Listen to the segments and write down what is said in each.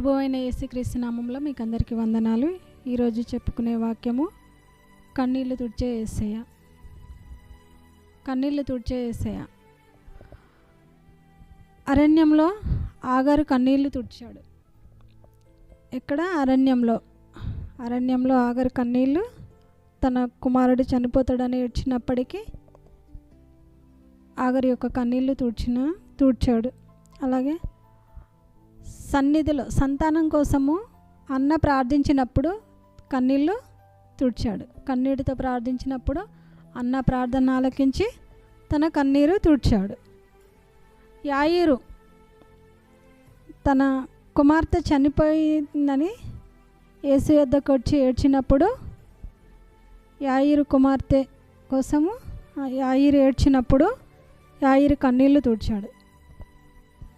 ప్రభు అయిన యేసుక్రీస్తు నామంలో మీకు అందరికీ వందనాలు. ఈరోజు చెప్పుకునే వాక్యము కన్నీళ్ళు తుడిచే ఏసయ్య. కన్నీళ్ళు తుడిచే ఏసయ్య. అరణ్యంలో ఆగారు కన్నీళ్ళు తుడిచాడు. ఎక్కడ? అరణ్యంలో. అరణ్యంలో ఆగరు కన్నీళ్ళు తన కుమారుడు చనిపోతాడని ఏడ్చినప్పటికీ ఆగరి యొక్క కన్నీళ్ళు తుడిచిన తుడిచాడు. అలాగే సన్నిధిలో సంతానం కోసము అన్న ప్రార్థించినప్పుడు కన్నీళ్ళు తుడిచాడు. కన్నీటితో ప్రార్థించినప్పుడు అన్న ప్రార్థన ఆలకించి తన కన్నీరు తుడిచాడు. యాయిరు తన కుమార్తె చనిపోయిందని యేసు యొద్దకు వచ్చి ఏడ్చినప్పుడు యాయిరు కుమార్తె కోసము యాయిరు ఏడ్చినప్పుడు యాయిరు కన్నీళ్ళు తుడిచాడు.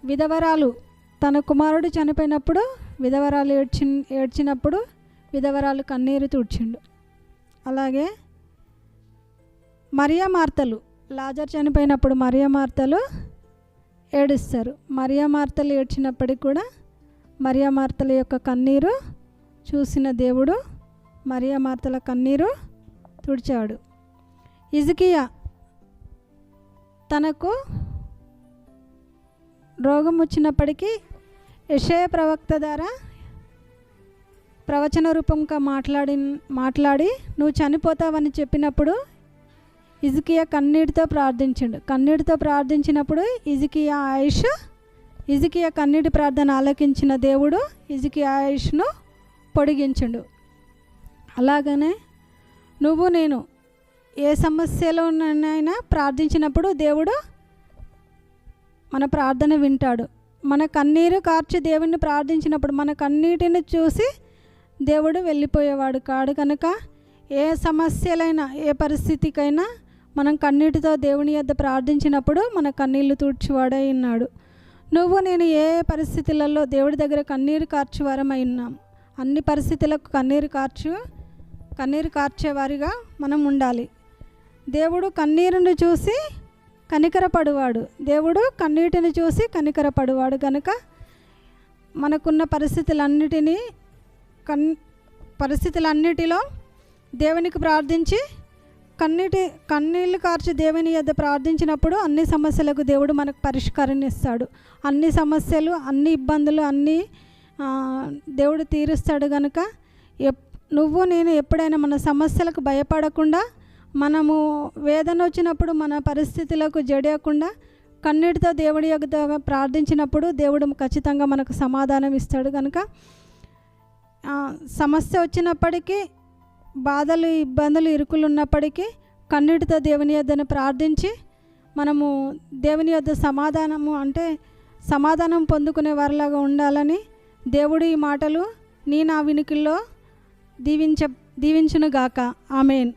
విధవరాలు తన కుమారుడు చనిపోయినప్పుడు విధవరాలు ఏడ్చి ఏడ్చినప్పుడు విధవరాలు కన్నీరు తుడిచిండు. అలాగే మరియా మార్తలు లాజర్ చనిపోయినప్పుడు మరియా మార్తలు ఏడుస్తారు. మరియా మార్తలు ఏడ్చినప్పటికి కూడా మరియా మార్తల యొక్క కన్నీరు చూసిన దేవుడు మరియా మార్తల కన్నీరు తుడిచాడు. ఇజకియా తనకు రోగం వచ్చినప్పటికీ యషయ ప్రవక్త ద్వారా ప్రవచన రూపంగా మాట్లాడి మాట్లాడి నువ్వు చనిపోతావని చెప్పినప్పుడు ఇజకియా కన్నీటితో ప్రార్థించిండు. కన్నీటితో ప్రార్థించినప్పుడు ఇజకియా ఆయుష్ ఇజకియా కన్నీటి ప్రార్థన ఆలకించిన దేవుడు ఇజకియా ఆయుష్ను పొడిగించిండు. అలాగనే నువ్వు నేను ఏ సమస్యలోనైనా ప్రార్థించినప్పుడు దేవుడు మన ప్రార్థన వింటాడు. మన కన్నీరు కార్చి దేవుణ్ణి ప్రార్థించినప్పుడు మన కన్నీటిని చూసి దేవుడు వెళ్ళిపోయేవాడు కాడు కనుక ఏ సమస్యలైనా ఏ పరిస్థితికైనా మనం కన్నీటితో దేవుని యొద్ద ప్రార్థించినప్పుడు మన కన్నీళ్ళు తూడ్చివాడై ఉన్నాడు. నువ్వు నేను ఏ పరిస్థితులలో దేవుడి దగ్గర కన్నీరు కార్చువారమై ఉన్నాం? అన్ని పరిస్థితులకు కన్నీరు కార్చు కన్నీరు కార్చేవారిగా మనం ఉండాలి. దేవుడు కన్నీరును చూసి కనికరపడువాడు. దేవుడు కన్నీటిని చూసి కనికరపడువాడు కనుక మనకున్న పరిస్థితులన్నిటినీ కన్ పరిస్థితులన్నిటిలో దేవునికి ప్రార్థించి కన్నీటి కన్నీళ్ళు కార్చి దేవుని యొద్ద ప్రార్థించినప్పుడు అన్ని సమస్యలకు దేవుడు మనకు పరిష్కారం ఇస్తాడు. అన్ని సమస్యలు అన్ని ఇబ్బందులు అన్నీ దేవుడు తీరుస్తాడు కనుక ఎప్ నువ్వు నేను ఎప్పుడైనా మన సమస్యలకు భయపడకుండా మనము వేదన వచ్చినప్పుడు మన పరిస్థితులకు జడియకుండా కన్నీటితో దేవుడి యొక్క ప్రార్థించినప్పుడు దేవుడు ఖచ్చితంగా మనకు సమాధానం ఇస్తాడు కనుక. సమస్య వచ్చినప్పటికీ బాధలు ఇబ్బందులు ఇరుకులు ఉన్నప్పటికీ కన్నీటితో దేవుని యొద్దను ప్రార్థించి మనము దేవుని యొద్ద సమాధానము అంటే సమాధానం పొందుకునే వారిలాగా ఉండాలని దేవుడు ఈ మాటలు నీ నా వినికిల్లో దీవించ దీవించునుగాక. ఆమెన్.